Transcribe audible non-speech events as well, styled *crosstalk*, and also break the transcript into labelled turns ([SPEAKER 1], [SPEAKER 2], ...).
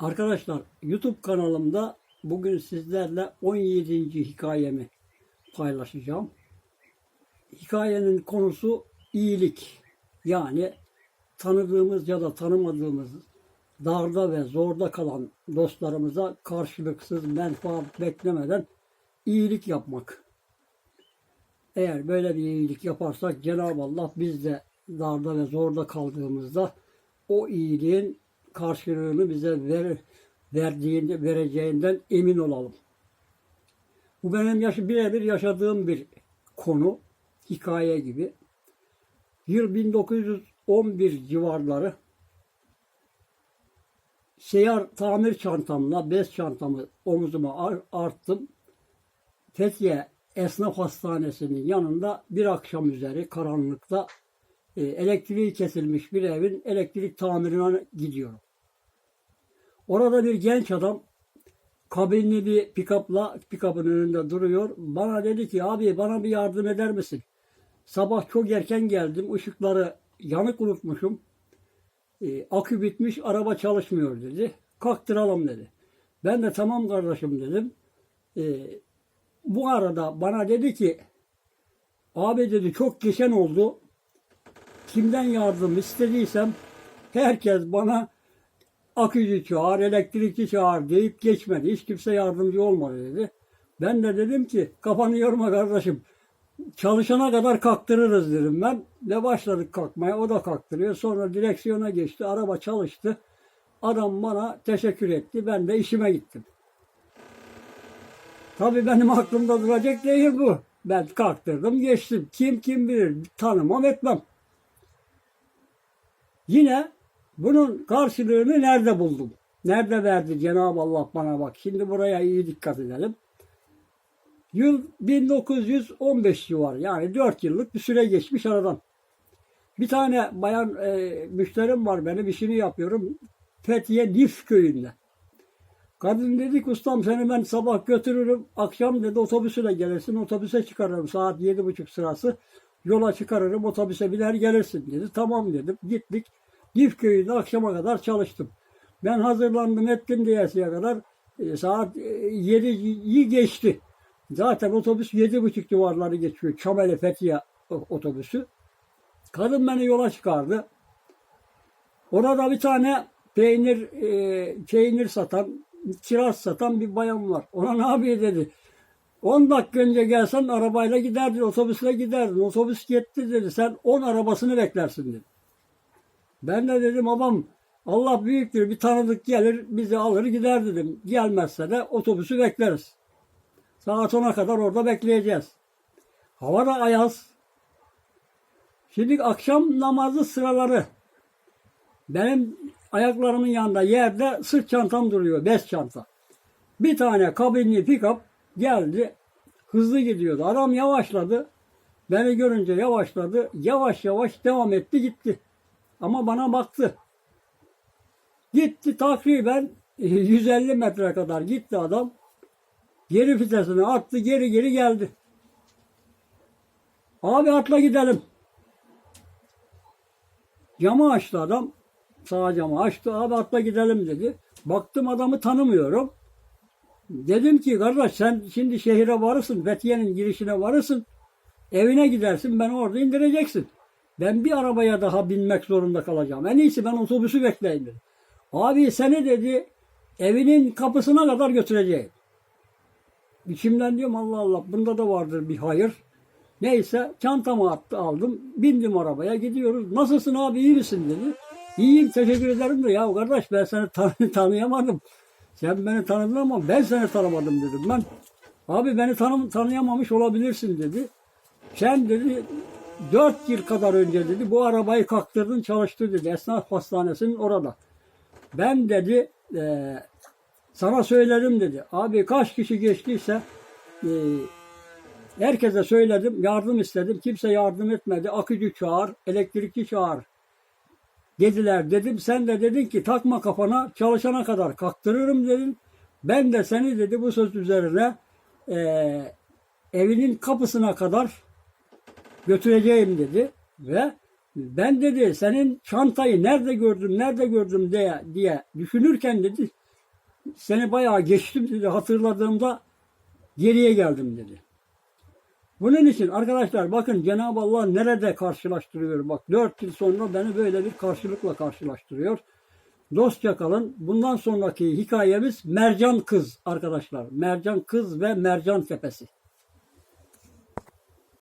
[SPEAKER 1] Arkadaşlar YouTube kanalımda bugün sizlerle 17. hikayemi paylaşacağım. Hikayenin konusu iyilik. Yani tanıdığımız ya da tanımadığımız darda ve zorda kalan dostlarımıza karşılıksız menfaat beklemeden iyilik yapmak. Eğer böyle bir iyilik yaparsak Cenab-ı Allah biz de darda ve zorda kaldığımızda o iyiliğin karşılığını bize ver, verdiğinde, vereceğinden emin olalım. Bu benim yaş birebir yaşadığım bir konu, hikaye gibi. Yıl 1911 civarları seyyar tamir çantamla bez çantamı omuzuma ar- arttım. Fethiye Esnaf Hastanesi'nin yanında bir akşam üzeri karanlıkta e, elektriği kesilmiş bir evin elektrik tamirine gidiyorum. Orada bir genç adam kabinli bir pikapla pikapın önünde duruyor. Bana dedi ki abi bana bir yardım eder misin? Sabah çok erken geldim. ışıkları yanık unutmuşum. E, akü bitmiş araba çalışmıyor dedi. Kalktıralım dedi. Ben de tamam kardeşim dedim. E, bu arada bana dedi ki abi dedi çok geçen oldu kimden yardım istediysem herkes bana akücü çağır, elektrikçi çağır deyip geçmedi. Hiç kimse yardımcı olmadı dedi. Ben de dedim ki kafanı yorma kardeşim. Çalışana kadar kalktırırız dedim ben. Ve başladık kalkmaya. O da kalktırıyor. Sonra direksiyona geçti. Araba çalıştı. Adam bana teşekkür etti. Ben de işime gittim. Tabii benim aklımda duracak değil bu. Ben kalktırdım geçtim. Kim kim bilir tanımam etmem. Yine bunun karşılığını nerede buldum? Nerede verdi Cenab-ı Allah bana bak. Şimdi buraya iyi dikkat edelim. Yıl 1915 civarı yani 4 yıllık bir süre geçmiş aradan. Bir tane bayan e, müşterim var benim işini yapıyorum. Fethiye Nif köyünde. Kadın dedi ki ustam seni ben sabah götürürüm. Akşam dedi otobüsüyle gelirsin. Otobüse çıkarırım saat yedi buçuk sırası. Yola çıkarırım otobüse biner gelirsin dedi. Tamam dedim. Gittik. Nif köyünde akşama kadar çalıştım. Ben hazırlandım ettim diyesiye kadar e, saat e, 7'yi geçti. Zaten otobüs yedi buçuk civarları geçiyor. Çameli Fethiye otobüsü. Kadın beni yola çıkardı. Orada bir tane peynir e, peynir satan, kiraz satan bir bayan var. Ona ne yapıyor dedi. 10 dakika önce gelsen arabayla giderdin, otobüsle giderdin. Otobüs gitti dedi. Sen 10 arabasını beklersin dedi. Ben de dedim babam Allah büyüktür bir tanıdık gelir bizi alır gider dedim. Gelmezse de otobüsü bekleriz. Saat 10'a kadar orada bekleyeceğiz. Hava da ayaz. Şimdi akşam namazı sıraları. Benim ayaklarımın yanında yerde sırt çantam duruyor. Bez çanta. Bir tane kabinli pikap geldi. Hızlı gidiyordu. Adam yavaşladı. Beni görünce yavaşladı. Yavaş yavaş devam etti gitti. Ama bana baktı. Gitti takriben 150 metre kadar gitti adam. Geri vitesini attı geri geri geldi. Abi atla gidelim. Camı açtı adam. Sağ camı açtı. Abi atla gidelim dedi. Baktım adamı tanımıyorum. Dedim ki kardeş sen şimdi şehire varırsın. Fethiye'nin girişine varırsın. Evine gidersin. Beni orada indireceksin. Ben bir arabaya daha binmek zorunda kalacağım. En iyisi ben otobüsü bekleyeyim dedi. Abi seni dedi evinin kapısına kadar götüreceğim. İçimden diyorum Allah Allah bunda da vardır bir hayır. Neyse çantamı attı aldım. Bindim arabaya gidiyoruz. Nasılsın abi iyi misin dedi. İyiyim teşekkür ederim de ya kardeş ben seni *laughs* tan- tanıyamadım. Sen beni tanıdın ama ben seni tanımadım dedim ben. Abi beni tanım tanıyamamış olabilirsin dedi. Sen dedi dört yıl kadar önce dedi bu arabayı kalktırdın çalıştır dedi. Esnaf hastanesinin orada. Ben dedi eee, sana söyledim dedi. Abi kaç kişi geçtiyse eee, herkese söyledim. Yardım istedim. Kimse yardım etmedi. Akücü çağır, elektrikçi çağır dediler. Dedim sen de dedin ki takma kafana çalışana kadar kalktırırım dedin. Ben de seni dedi bu söz üzerine eee, evinin kapısına kadar götüreceğim dedi ve ben dedi senin çantayı nerede gördüm nerede gördüm diye, diye düşünürken dedi seni bayağı geçtim dedi. Hatırladığımda geriye geldim dedi. Bunun için arkadaşlar bakın Cenab-ı Allah nerede karşılaştırıyor? Bak 4 yıl sonra beni böyle bir karşılıkla karşılaştırıyor. Dostça kalın. Bundan sonraki hikayemiz Mercan Kız arkadaşlar. Mercan Kız ve Mercan Tepesi.